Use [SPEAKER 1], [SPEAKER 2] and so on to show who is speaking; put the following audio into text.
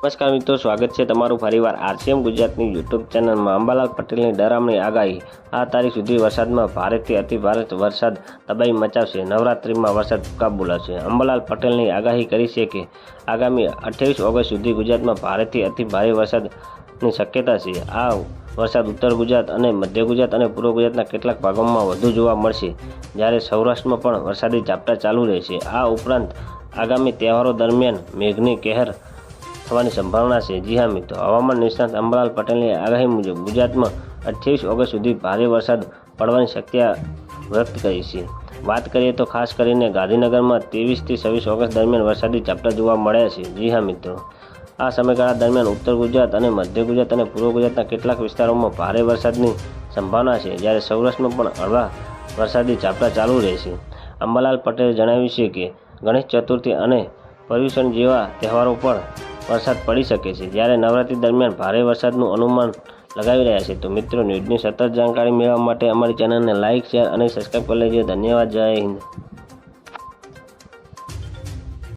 [SPEAKER 1] નમસ્કાર મિત્રો, સ્વાગત છે તમારું ફરીવાર આરસીએમ ગુજરાતની યુટ્યુબ ચેનલમાં. અંબાલાલ પટેલની ડરામણી આગાહી. આ તારીખ સુધી વરસાદમાં ભારેથી અતિભારે વરસાદ તબાહી મચાવશે. નવરાત્રિમાં વરસાદ કાબ બોલાવશે અંબાલાલ પટેલની આગાહી કરી છે કે, આગામી અઠ્યાવીસ ઓગસ્ટ સુધી ગુજરાતમાં ભારેથી અતિ ભારે વરસાદની શક્યતા છે. આ વરસાદ ઉત્તર ગુજરાત અને મધ્ય ગુજરાત અને પૂર્વ ગુજરાતના કેટલાક ભાગોમાં વધુ જોવા મળશે, જ્યારે સૌરાષ્ટ્રમાં પણ વરસાદી ઝાપટા ચાલુ રહેશે. આ ઉપરાંત આગામી તહેવારો દરમિયાન મેઘની કહેર થવાની સંભાવના છે. જી હા મિત્રો, હવામાન નિષ્ણાત અંબાલાલ પટેલની આગાહી મુજબ ગુજરાતમાં અઠ્યાવીસ ઓગસ્ટ સુધી ભારે વરસાદ પડવાની શક્યતા વ્યક્ત કરી છે. વાત કરીએ તો ખાસ કરીને ગાંધીનગરમાં ત્રેવીસથી છવ્વીસ ઓગસ્ટ દરમિયાન વરસાદી ઝાપટા જોવા મળ્યા છે. જી હા મિત્રો, આ સમયગાળા દરમિયાન ઉત્તર ગુજરાત અને મધ્ય ગુજરાત અને પૂર્વ ગુજરાતના કેટલાક વિસ્તારોમાં ભારે વરસાદની સંભાવના છે, જ્યારે સૌરાષ્ટ્રમાં પણ હળવા વરસાદી ઝાપટા ચાલુ રહેશે. અંબાલાલ પટેલે જણાવ્યું છે કે ગણેશ ચતુર્થી અને પર્યુષણ જેવા તહેવારો પર વરસાદ પડી શકે છે. જ્યારે નવરાત્રી દરમિયાન ભારે વરસાદનું અનુમાન લગાવી રહ્યા છે, તો મિત્રો, ન્યૂઝની સતત જાણકારી મેળવવા માટે અમારી ચેનલને લાઇક શેર અને સબસ્ક્રાઈબ કરી લેજો. ધન્યવાદ. જય હિન્દ.